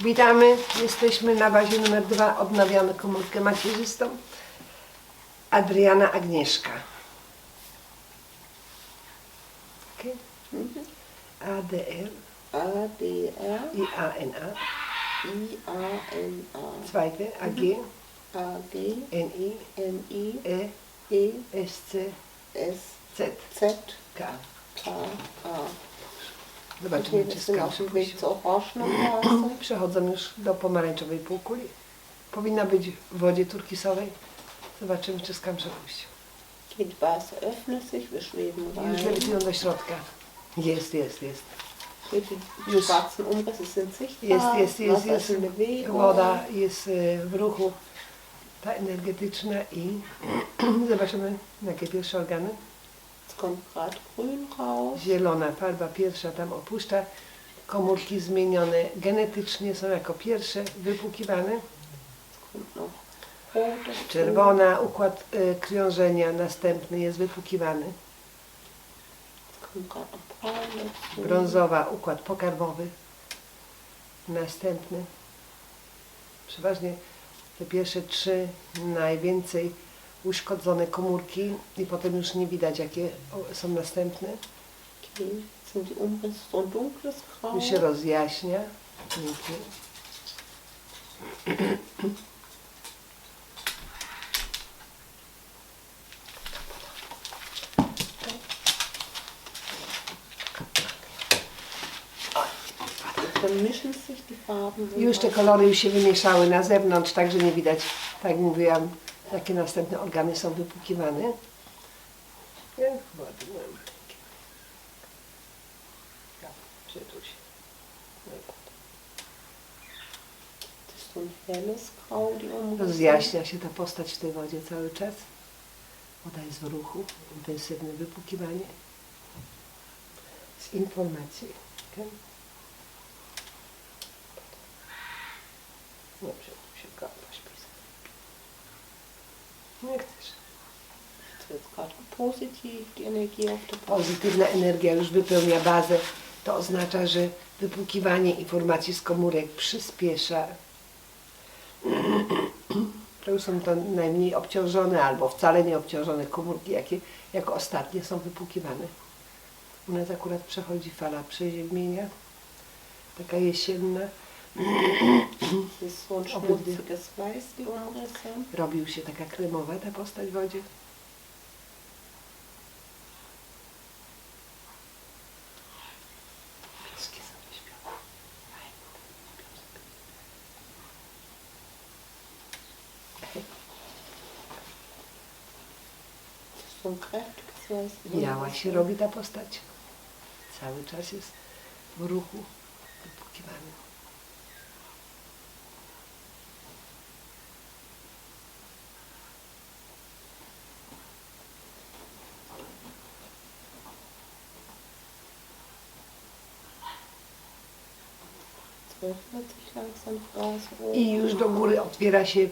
Witamy, jesteśmy na bazie numer dwa, odnawiamy komórkę macierzystą. Adriana Agnieszka. Okay. ADR A, D, R, i ANA. I, A, N, A. Zweite AG, A, G, NI, N, I, E, E, SC, S, Z, Z, K. K, A. Zobaczymy, czy zur orangenen Vase. Przechodzą już do pomarańczowej półkuli. Powinna być w wodzie turkisowej. Zobaczymy, czy skamsze puści. Die Vase öffnet sich, wir schweben Już lewitują do środka. Jest, jest, jest. Die, schwarzen Umrisse sind Jest, sichtbar. jest, jest, Wasser jest. ist in Bewegung. Woda jest e, w ruchu, ta energetyczna i zobaczymy, jakie pierwsze organy. Es kommt raus. Zielona farba pierwsza tam opuszcza. Komórki zmienione genetycznie są jako pierwsze wypłukiwane. Dazu. Czerwona, układ e, krążenia następny jest wypłukiwany. Dazu. Brązowa, układ pokarmowy. Następny. Przeważnie te pierwsze trzy najwięcej uszkodzone komórki i potem już nie widać jakie są następne. Okay. Jetzt sind die Umrisse so ein dunkles Grau. Już się rozjaśnia. Die Farben. Już te kolory już się wymieszały na zewnątrz, także nie widać, tak mówiłam, jakie następne organy są wypłukiwane. Nie, die Umrisse. Rozjaśnia się ta postać w tej wodzie cały czas. Woda jest w ruchu, intensywne wypłukiwanie. Z informacji. Okay? Dobrze, się kąpać pisać. Nie chcesz. Wird gerade positiv die Energie. Pozytywna energia już wypełnia bazę. To oznacza, że wypłukiwanie informacji z komórek przyspiesza. To są to najmniej obciążone albo wcale nie obciążone komórki, jakie jako ostatnie są wypłukiwane. U nas akurat przechodzi fala przeziębienia, taka jesienna. Robił się taka kremowa ta postać w wodzie. Biała się robi ta postać. Cały czas jest w ruchu, wypłukiwany. Jetzt öffnet sich langsam die Vase oben. I już do góry otwiera się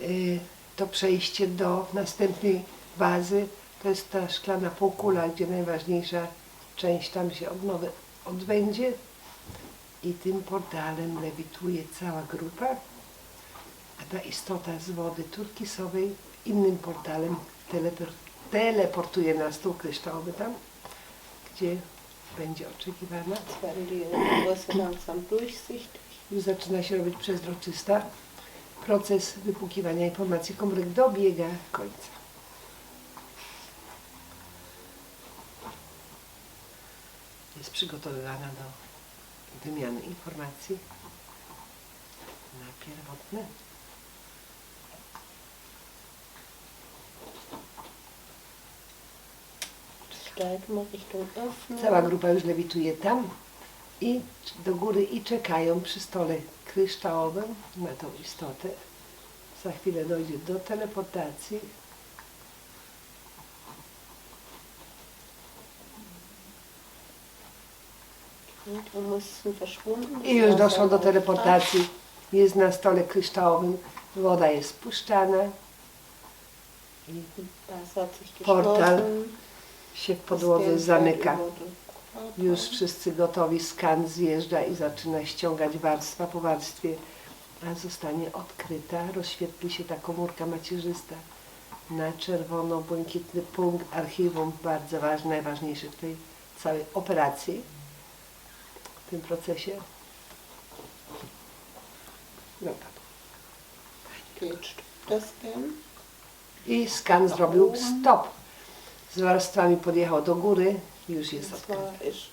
y, to przejście do następnej bazy. To jest ta szklana półkula, gdzie najważniejsza część tam się odnowy odbędzie. I tym portalem lewituje cała grupa. A ta istota z wody turkisowej innym portalem telepor teleportuje na stół kryształowy tam, gdzie będzie oczekiwana. Już zaczyna się robić przezroczysta. Proces wypłukiwania informacji komórek dobiega końca. Jest przygotowywana do wymiany informacji na pierwotne. Richtung Öffnung. Cała grupa już lewituje tam i do góry i czekają przy stole kryształowym na tą istotę. Za chwilę dojdzie do teleportacji. I już doszło do teleportacji. Jest na stole kryształowym, woda jest spuszczana i Portal. Się w podłodze zamyka. Körper. Już wszyscy gotowi, skan zjeżdża i zaczyna ściągać warstwa po warstwie, a zostanie odkryta, rozświetli się ta komórka macierzysta na czerwono-błękitny punkt archiwum, bardzo ważny, najważniejszy w tej całej operacji, w tym procesie. No tak. I skan zrobił stop. Z warstwami podjechał do góry, już jest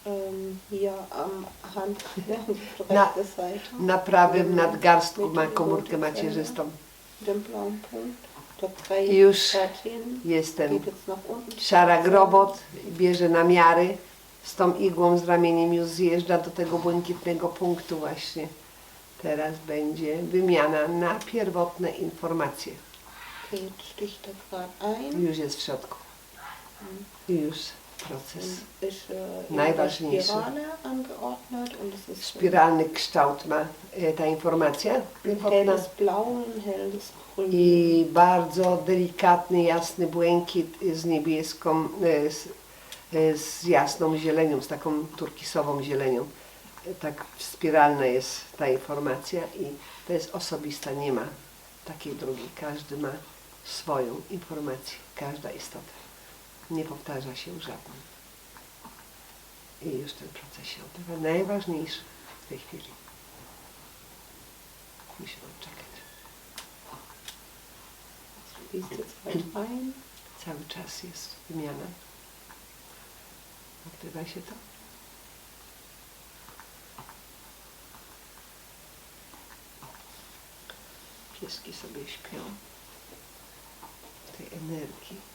ähm, hier am Hand, ja, auf Na- rechte Seite, Na prawym nadgarstku ma komórkę macierzystą. den blauen Punkt. Dort drei Już dorthin. Jest ten Geht jetzt nach unten. szarak robot, bierze namiary, z tą igłą z ramieniem już zjeżdża do tego błękitnego punktu właśnie. Teraz będzie wymiana na pierwotne informacje. Geht, sticht er gerade ein. Już jest w środku. I już proces. Äh, ist Spiralny kształt ma e, ta informacja pierwotna. i bardzo delikatny, jasny błękit z niebieską, e, z, e, z jasną zielenią, z taką turkisową zielenią. Tak spiralna jest ta informacja i to jest osobista, nie ma takiej drugiej. Każdy ma swoją informację, każda istota. Nie powtarza się żadna. I już ten proces się odbywa. Najważniejszy w tej chwili. Musimy czekać. Fließt jetzt halt ein. Cały czas jest wymiana. Odbywa się to. Pieski sobie śpią. Tej energii.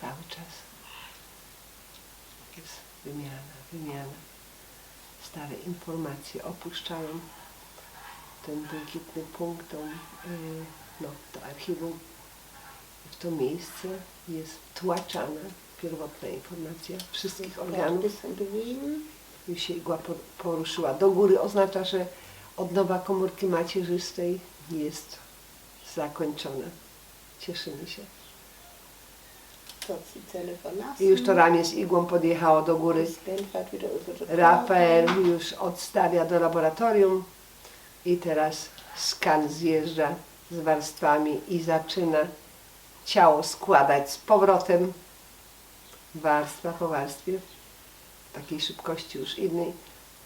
Cały czas jest wymiana, wymiana stare informacje opuszczają ten błękitny punkt, tą, y, no, to archiwum. W to miejsce jest wtłaczana pierwotna informacja wszystkich organów. Już się igła por- poruszyła do góry, oznacza, że odnowa komórki macierzystej jest zakończona. Cieszymy się. Dort die Zelle I verlassen. Już to ramię z igłą podjechało do góry. Rafael już odstawia do laboratorium i teraz skan zjeżdża z warstwami i zaczyna ciało składać z powrotem warstwa po warstwie w takiej szybkości już innej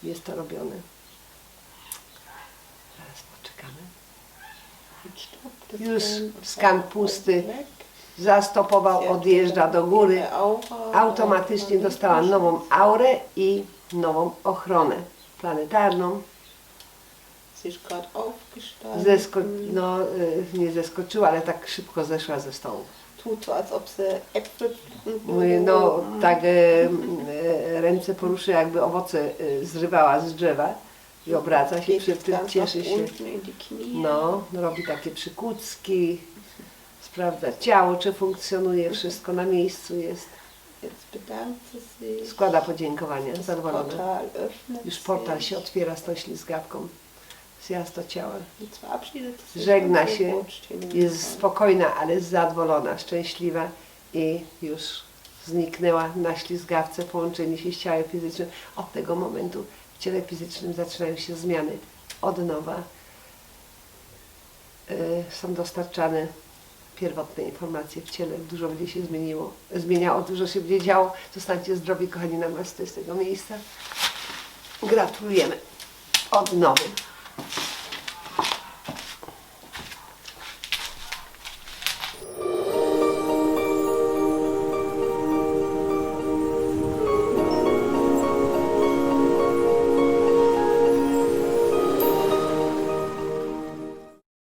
jest to robione. Teraz poczekamy. Już skan pusty. Zastopował, odjeżdża do góry. Automatycznie dostała nową aurę i nową ochronę planetarną. Zesko- no, y, nie zeskoczyła, ale tak szybko zeszła ze stołu. No tak e, ręce poruszy, jakby owoce zrywała z drzewa i obraca się przy tym, cieszy się. No, robi takie przykucki, sprawdza ciało, czy funkcjonuje, wszystko na miejscu jest. Składa podziękowania, zadowolona. Już portal się otwiera z tą ślizgawką, z jasno ciała. Żegna się, jest spokojna, ale zadowolona, szczęśliwa i już zniknęła na ślizgawce połączenie się z ciałem fizycznym. Od tego momentu w ciele fizycznym zaczynają się zmiany od nowa. Y, Są dostarczane pierwotne informacje w ciele, dużo będzie się zmieniło, zmieniało, dużo się będzie działo. Zostańcie zdrowi, kochani namasty z tego miejsca. Gratulujemy odnowy.